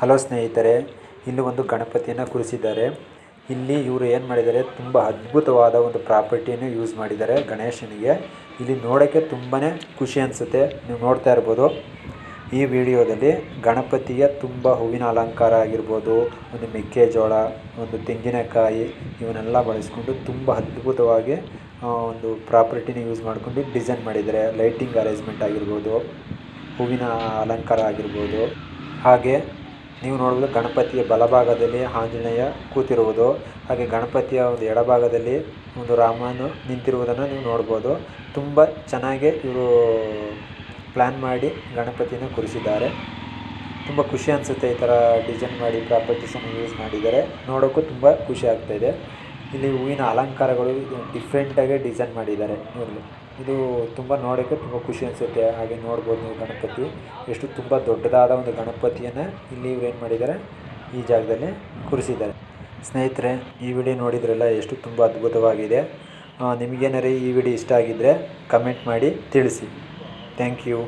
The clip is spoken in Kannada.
ಹಲೋ ಸ್ನೇಹಿತರೆ, ಇಲ್ಲಿ ಒಂದು ಗಣಪತಿಯನ್ನು ಕೂರಿಸಿದ್ದಾರೆ. ಇಲ್ಲಿ ಇವರು ಏನು ಮಾಡಿದ್ದಾರೆ, ತುಂಬ ಅದ್ಭುತವಾದ ಒಂದು ಪ್ರಾಪರ್ಟಿಯನ್ನು ಯೂಸ್ ಮಾಡಿದ್ದಾರೆ ಗಣೇಶನಿಗೆ. ಇಲ್ಲಿ ನೋಡೋಕ್ಕೆ ತುಂಬಾ ಖುಷಿ ಅನಿಸುತ್ತೆ, ನೀವು ನೋಡ್ತಾ ಇರ್ಬೋದು. ಈ ವಿಡಿಯೋದಲ್ಲಿ ಗಣಪತಿಯ ತುಂಬ ಹೂವಿನ ಅಲಂಕಾರ ಆಗಿರ್ಬೋದು, ಒಂದು ಮೆಕ್ಕೆಜೋಳ, ಒಂದು ತೆಂಗಿನಕಾಯಿ, ಇವನ್ನೆಲ್ಲ ಬಳಸ್ಕೊಂಡು ತುಂಬ ಅದ್ಭುತವಾಗಿ ಒಂದು ಪ್ರಾಪರ್ಟಿನ ಯೂಸ್ ಮಾಡ್ಕೊಂಡು ಡಿಸೈನ್ ಮಾಡಿದ್ದಾರೆ. ಲೈಟಿಂಗ್ ಅರೇಂಜ್ಮೆಂಟ್ ಆಗಿರ್ಬೋದು, ಹೂವಿನ ಅಲಂಕಾರ ಆಗಿರ್ಬೋದು. ಹಾಗೆ ನೀವು ನೋಡಬಹುದು ಗಣಪತಿಯ ಬಲಭಾಗದಲ್ಲಿ ಆಂಜನೇಯ ಕೂತಿರುವುದು, ಹಾಗೆ ಗಣಪತಿಯ ಒಂದು ಎಡಭಾಗದಲ್ಲಿ ಒಂದು ರಾಮನು ನಿಂತಿರುವುದನ್ನು ನೀವು ನೋಡ್ಬೋದು. ತುಂಬ ಚೆನ್ನಾಗಿ ಇವರು ಪ್ಲ್ಯಾನ್ ಮಾಡಿ ಗಣಪತಿಯನ್ನು ಕೂರಿಸಿದ್ದಾರೆ. ತುಂಬ ಖುಷಿ ಅನಿಸುತ್ತೆ ಈ ಥರ ಡಿಸೈನ್ ಮಾಡಿ ಪ್ರಾಪರ್ಟೀಸನ್ನು ಯೂಸ್ ಮಾಡಿದ್ದಾರೆ ನೋಡೋಕ್ಕೂ ತುಂಬ ಖುಷಿ ಆಗ್ತಾ ಇದೆ. ಇಲ್ಲಿ ಹೂವಿನ ಅಲಂಕಾರಗಳು ಡಿಫ್ರೆಂಟಾಗಿ ಡಿಸೈನ್ ಮಾಡಿದ್ದಾರೆ ನೋಡಿ ಇದು ತುಂಬ ನೋಡೋಕ್ಕೆ ತುಂಬ ಖುಷಿ ಅನಿಸುತ್ತೆ. ಹಾಗೆ ನೋಡ್ಬೋದು ನೀವು ಗಣಪತಿ. ಎಷ್ಟು ತುಂಬ ದೊಡ್ಡದಾದ ಒಂದು ಗಣಪತಿಯನ್ನು ಇಲ್ಲಿ ಏನು ಮಾಡಿದ್ದಾರೆ? ಈ ಜಾಗದಲ್ಲಿ ಕೂರಿಸಿದ್ದಾರೆ. ಸ್ನೇಹಿತರೆ, ಈ ವಿಡಿಯೋ ನೋಡಿದ್ರಲ್ಲ ಎಷ್ಟು ತುಂಬ ಅದ್ಭುತವಾಗಿದೆ. ನಿಮಗೇನಾರು ಈ ವಿಡಿಯೋ ಇಷ್ಟ ಆಗಿದ್ದರೆ ಕಮೆಂಟ್ ಮಾಡಿ ತಿಳಿಸಿ. Thank you